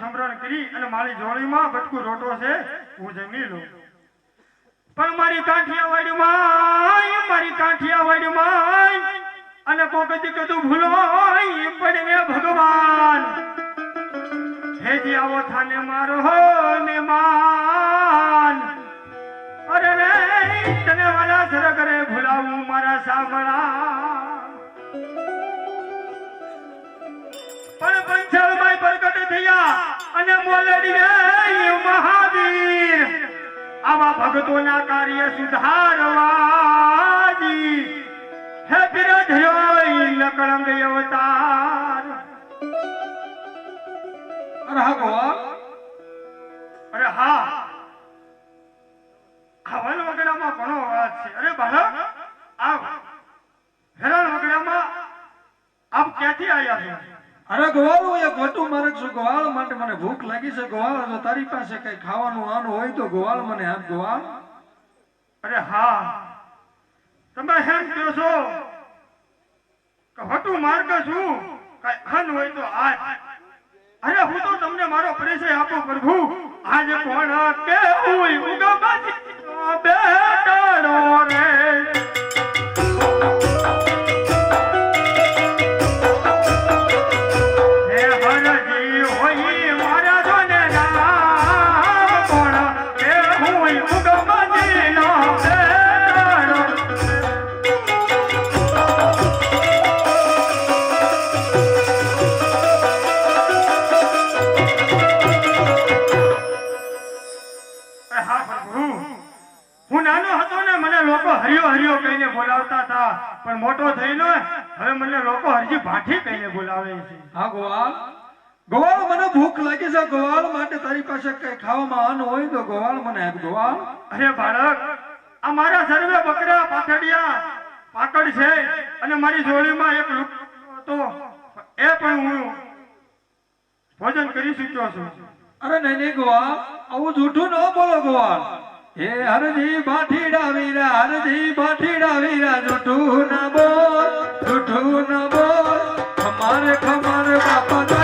સમરણ કરી અને મારી જોડીમાં ભટકું રોટો છે, હું જમી લઉં. પણ મારી કાઠિયાવાડીમાં મારી કાઠિયાવાડીમાં અને કોકતી કદું ભૂલો પડે ભગવાન. હેજી આવો થાને મારો હો મહેમાન. અરે રે, તને વાલા સરગરે ભૂલાવું મારા સાંભળા. પણ પંચાળમાં પ્રગટ થયા અને મોલડીએ મહાવીર આવા ભક્તોના કાર્ય સુધારવાજી. હે બિરધ્યો લકળંગ અવતાર. અરે હા ગોવાળ અરે હા. ખવલ વગડામાં ઘણો અવાજ છે. અરે બાળક આવ. હેરાન વગડામાં આપ ક્યાંથી આવ્યા છો? અરે ગોવાળ એક માર્ગ છું ગોવાળ માટે મને ભૂખ લાગી છે, ગોવાળ જો તારી પાસે કઈ ખાવાનું આનું હોય તો ગોવાળ મને આપ, ગોવાળ. અરે હા. તમે એમ કહો છો કે હટું માર્ગ છું કઈ અન હોય તો આ અરે હું તો તમને મારો પરિચય આપો પ્રભુ. આજે કોણ કે હું ઉગમતી બેટાડો રે. ભાઠી કહીને બોલાવે છે. હા ગોવાળ ગોવાળ મને ભૂખ લાગી છે. ગોવાળ માટે તારી પાસે કઈ ખાવામાં અન્ન હોય તો ગોવાળ મને આપ ગોવાળ અરે બાળક આ મારા સર્વે બકરા પાથડિયા. પાકડ છે અને મારી જોડીમાં એક હતો. એ પણ હું ભોજન કરી ચૂક્યો છું. અરે નહીં નહીં ગોવાળ આવું જૂઠું ન બોલો ગોવાળ હે હરજી બાઠીડા વીરા હરજી બાઠીડા વીરા જૂઠું ના બોલ જૂઠું ના બોલ. ખમાર ખમાર બાપા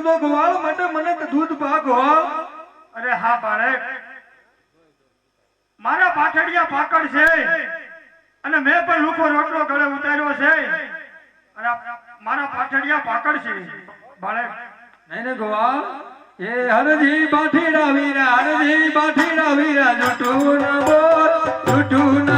ઉતરતો ગોવાળ માટે મને તો દૂધ પા ગોવાળ અરે હા, બાળક. મારા પાછળિયા પાકડ છે. અને મેં પણ લોકો રોટલો ગળે ઉતાર્યો છે. અને મારા પાછળિયા પાકડ છે. બાળક. નહીં ને ગોવાળ એ હરજી બાઠીડા વીરા, હરજી બાઠીડા વીરા. જૂઠું ન બોલ જૂઠું ન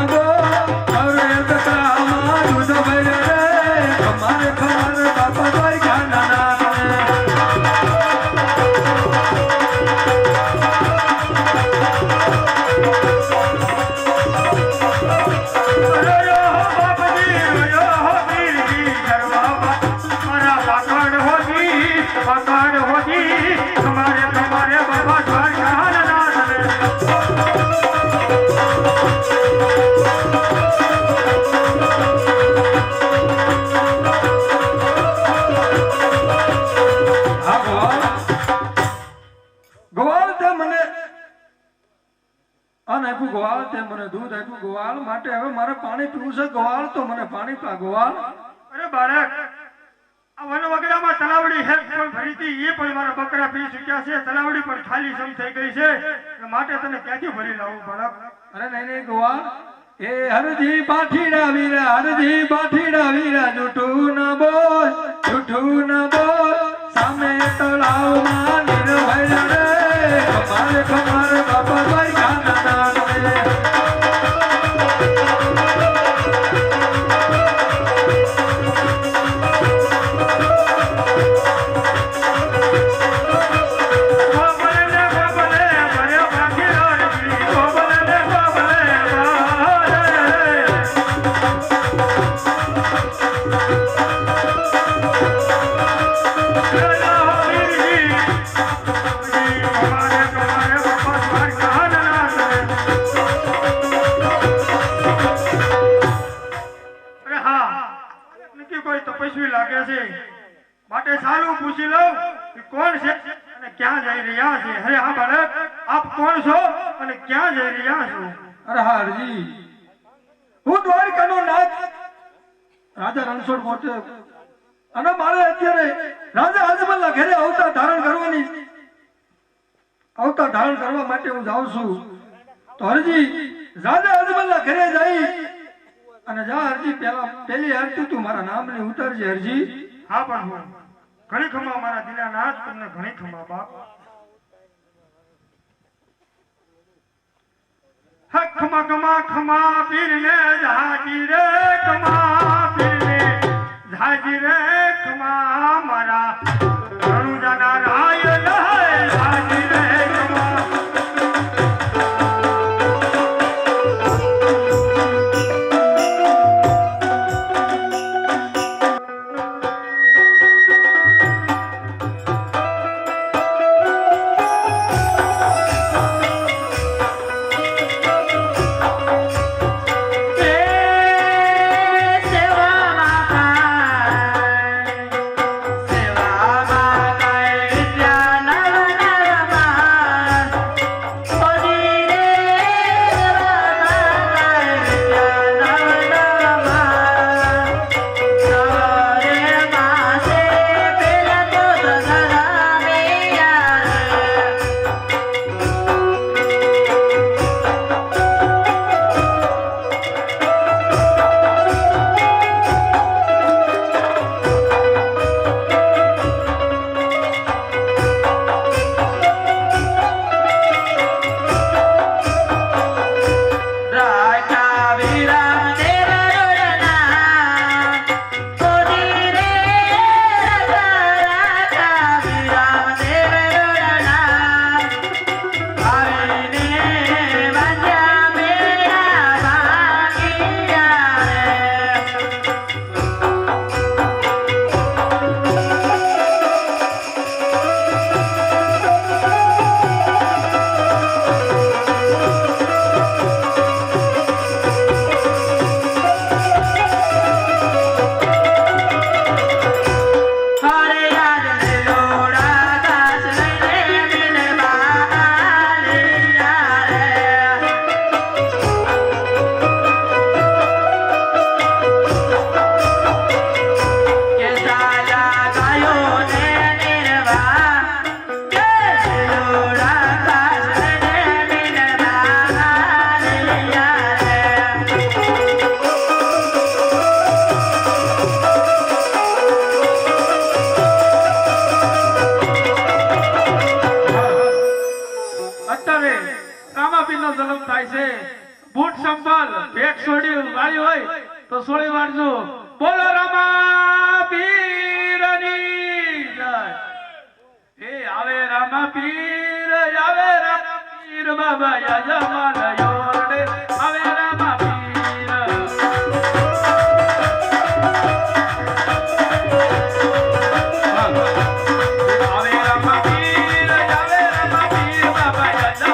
અન આપ્યું ગોવાળ તે મને દૂધ આપ્યું ગોવાળ માટે હવે મારે પાણી પીવું છે ગોવાળ તો મને પાણી પા ગોવાળ. અરે બાળક આ વનવગડામાં તલાવડી હેક પણ ભરી એ પણ મારા બકરા પી ચૂક્યા છે તલાવડી પણ ખાલી સમ થઈ ગઈ છે માટે તને ક્યાંથી ભરી લાવું બાળક? અરે નહીં નહીં ગોવાળ. એ હરજી પાઠીડા વીરા હરજી પાઠીડા વીરા જૂઠું ન બોલ જૂઠું ન બોલ. સામે તળાવમાં નિર્ભય રે બાપા ભાઈ ખાના રે અરે ક્યાં જઈ રહ્યા છે? અરે આ બાળક આપ કોણ છો? અને ક્યાં જઈ રહ્યા છો? અરે હરજી. હું દ્વારિકાનો નાથ. રાજા રણછોડ મોટે. અને મારે અત્યારે રાજા અજમલના ઘરે અવતાર ધારણ કરવાની. અવતાર ધારણ કરવા માટે હું જાઉં છું. તો હરજી રાજા અજમલના ઘરે જઈ. અને જા હરજી પેલા પેલી આરતી તું મારા નામની ઉતરજે હરજી. હા પ્રભુ ઘણી ખમા મારા દિલાનાથ તમને ઘણી ખમા બાપ. હા, ખમા ખમા ખમા પીરને જાજી રે, ખમા પીરને જાજી રે, ખમા મારા. રણુજાના રાય લહે જાજી રે થાય છે. બૂટ સંભાળ, ભેટ છોડી વાળી હોય તો સોળી વાળજો બોલો રામાપીરની જય. એ આવે રામાપીર આવે રામાપીર, બાબા યજમાન યોડે આવે રામાપીર. આવે રામાપીર આવે રામાપીર, બાબા યજમાન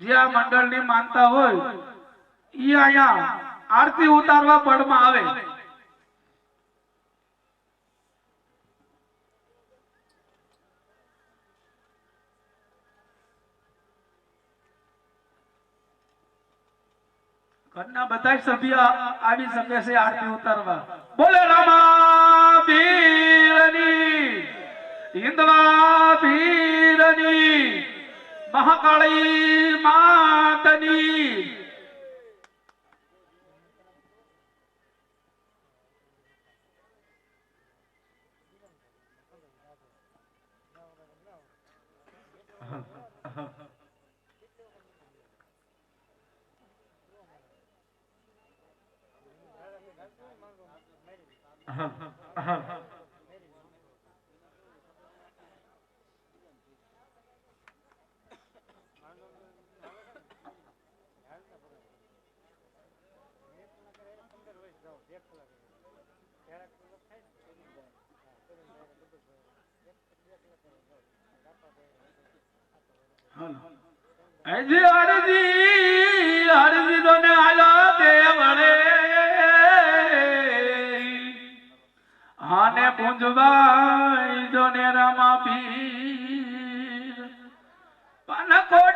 જે આ મંડળની માનતા હોય, ઈ અહીંયા આરતી ઉતારવા પડમાં આવે. ઘરના બધા સભ્ય આવી શકે છે આરતી ઉતારવા. બોલે રામા હિન્દવા પીરની મહાકાળી માતની હજી હરજી હરજી તને આલો દેવળે હાને પૂંજવાઈ જોને રામા પીર પાન કોડી